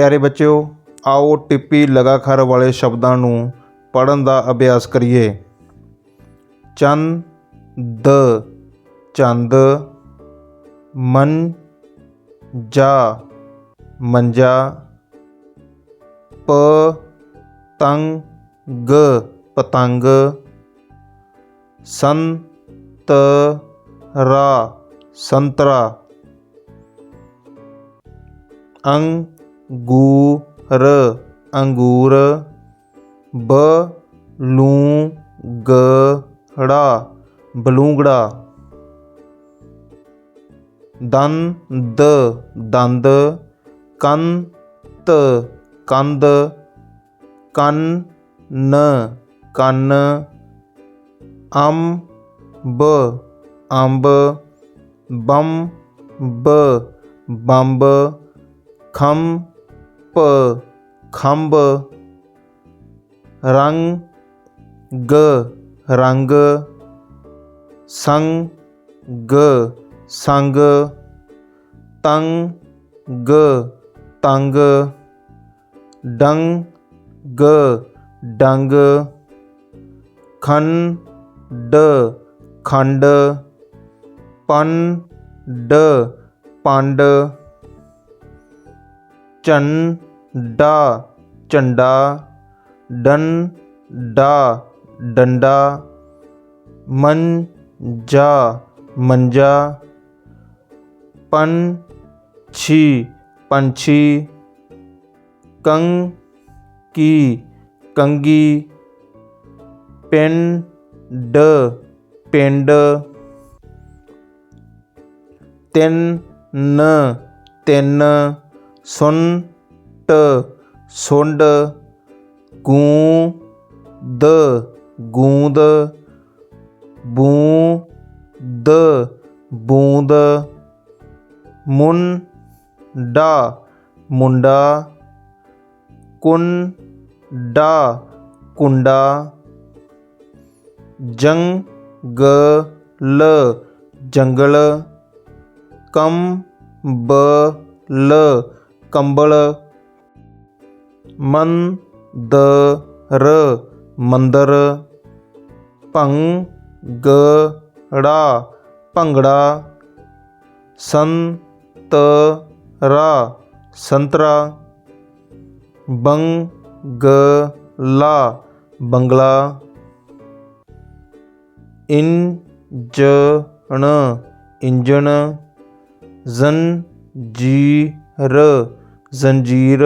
ਪਿਆਰੇ ਬੱਚਿਓ, ਆਓ ਟਿੱਪੀ ਲਗਾਖਰ ਵਾਲੇ ਸ਼ਬਦਾਂ ਨੂੰ ਪੜ੍ਹਨ ਦਾ ਅਭਿਆਸ ਕਰੀਏ। ਚੰਦ ਚੰਦ, ਮਨ, ਜਾ, ਮੰਜਾ, ਪ, ਤੰਗ, ਗ, ਪਤੰਗ ਪਤੰਗ ਸੰਤਰਾ ਸੰਤਰਾ ਅੰਗੂਰ ਅੰਗੂਰ ਬਲੂੰਗੜਾ ਬਲੂੰਗੜਾ। ਦੰਦ ਦੰਦ, ਕੰਤ, ਕੰਦ, ਕੰਨ ਕੰਨ, ਅੰਬ ਅੰਬ, ਬੰਬ ਬੰਬ ਖੰਭ ਖੰਭ ਰੰਗ ਰੰਗ ਸੰਗ ਸੰਗ ਤੰਗ ਤੰਗ ਡੰਗ ਡੰਗ ਖੰਡ ਖੰਡ ਪੰਡ डा, चंडा, डन, डा, डंडा, मन, जा, मंजा, पन, छी, पंछी, कंग, की, कंगी, पिन, ड, पिंड, तिन, न, तिन, सुन ਸੁੰਟ ਸੁੰਡ ਗੂੰਦ ਗੂੰਦ ਬੂੰਦ ਡਾ ਮੁੰਡਾ ਮੁੰਡਾ ਕੁੰਡਾ ਕੁੰਡਾ ਜੰਗਲ ਜੰਗਲ ਕੰਬਲ ਕੰਬਲ ਮੰਦਰ ਮੰਦਰ ਭੰਗੜਾ ਭੰਗੜਾ ਸੰਤਰਾ ਸੰਤਰਾ ਬੰਗਲਾ ਬੰਗਲਾ ਇੰਜਣ ਇੰਜਣ ਜ਼ੰਜੀਰ ਜ਼ੰਜੀਰ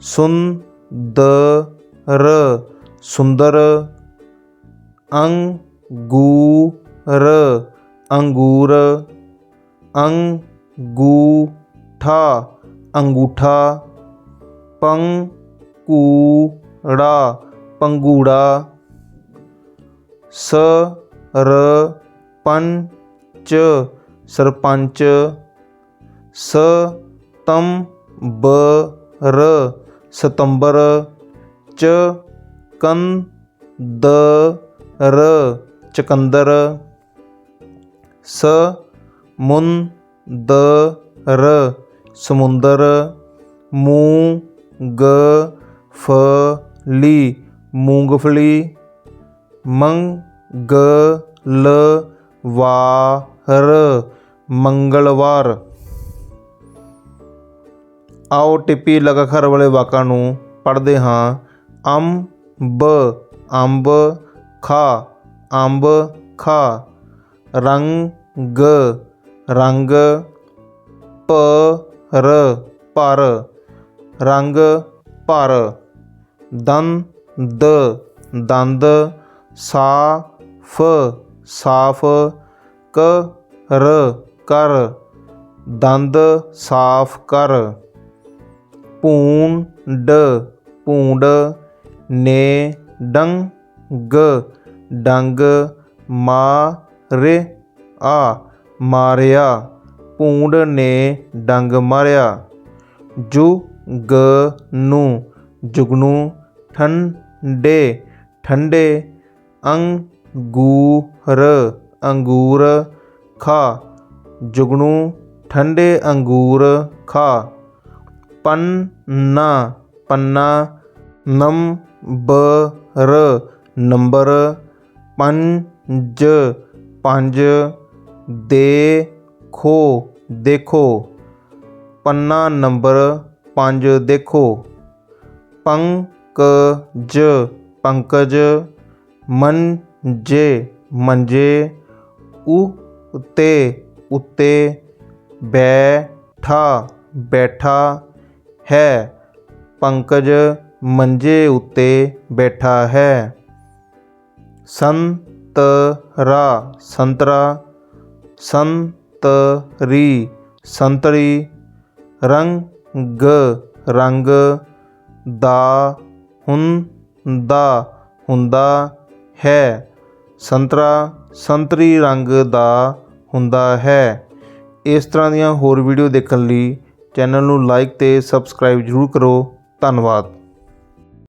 ਸੁੰਦਰ ਸੁੰਦਰ ਅੰਗੂਰ ਅੰਗੂਰ ਅੰਗੂਠਾ ਅੰਗੂਠਾ ਪੰਕੂੜਾ ਪੰਗੂੜਾ ਸਰਪੰਚ ਸਰਪੰਚ ਸਤੰਬਰ ਸਤੰਬਰ ਚਕੰਦਰ ਚਕੰਦਰ ਸਮੁੰਦਰ ਸਮੁੰਦਰ ਮੂੰਗਫਲੀ ਮੂੰਗਫਲੀ ਮੰਗਲਵਾਰ ਮੰਗਲਵਾਰ ਆਓ ਟਿੱਪੀ ਲਗਾਖਰ ਵਾਲੇ ਵਾਕਾਂ ਨੂੰ ਪੜ੍ਹਦੇ ਹਾਂ। ਅੰਬ ਅੰਬ, ਖਾ ਅੰਬ, ਖਾ। ਰੰਗ ਰੰਗ ਪਰ ਪਰ। ਰੰਗ, ਪਰ। ਦੰਦ। ਦੰਦ ਸਾਫ਼। ਸਾਫ਼ ਕਰ ਕਰ। ਦੰਦ, ਸਾਫ਼ ਕਰ। ਭੂੰਡ ਭੂੰਡ ਨੇ, ਡੰਗ ਡੰਗ ਮਾਰੇ ਆ, ਮਾਰਿਆ ਭੂੰਡ ਨੇ, ਡੰਗ, ਮਾਰਿਆ। ਜੁਗ ਨੂੰ, ਜੁਗਨੂ ਠੰਡੇ ਠੰਡੇ ਅੰਗੂਰ ਅੰਗੂਰ, ਖਾ, ਜੁਗਨੂ, ਠੰਡੇ, ਅੰਗੂਰ, ਖਾ। ਪੰਨਾ ਪੰਨਾ ਨੰਬਰ ਨੰਬਰ ਪੰਜ ਪੰਜ ਦੇਖੋ ਦੇਖੋ ਪੰਨਾ ਨੰਬਰ ਪੰਜ ਦੇਖੋ ਪੰਕਜ ਪੰਕਜ ਮੰਜੇ ਮੰਜੇ ਉੱਤੇ ਉੱਤੇ ਬੈਠਾ ਬੈਠਾ ਹੈ। ਪੰਕਜ ਮੰਜੇ ਉੱਤੇ ਬੈਠਾ ਹੈ। ਸੰਤਰਾ ਸੰਤਰਾ, ਸੰਤਰੀ ਸੰਤਰੀ ਰੰਗ ਰੰਗ ਦਾ ਹੁੰਦਾ ਹੁੰਦਾ ਹੈ। ਸੰਤਰਾ, ਸੰਤਰੀ ਰੰਗ ਦਾ ਹੁੰਦਾ ਹੈ। ਇਸ ਤਰ੍ਹਾਂ ਦੀਆਂ ਹੋਰ ਵੀਡੀਓ ਦੇਖਣ ਲਈ ਚੈਨਲ ਨੂੰ ਲਾਈਕ ਤੇ ਸਬਸਕ੍ਰਾਈਬ ਜ਼ਰੂਰ ਕਰੋ। ਧੰਨਵਾਦ।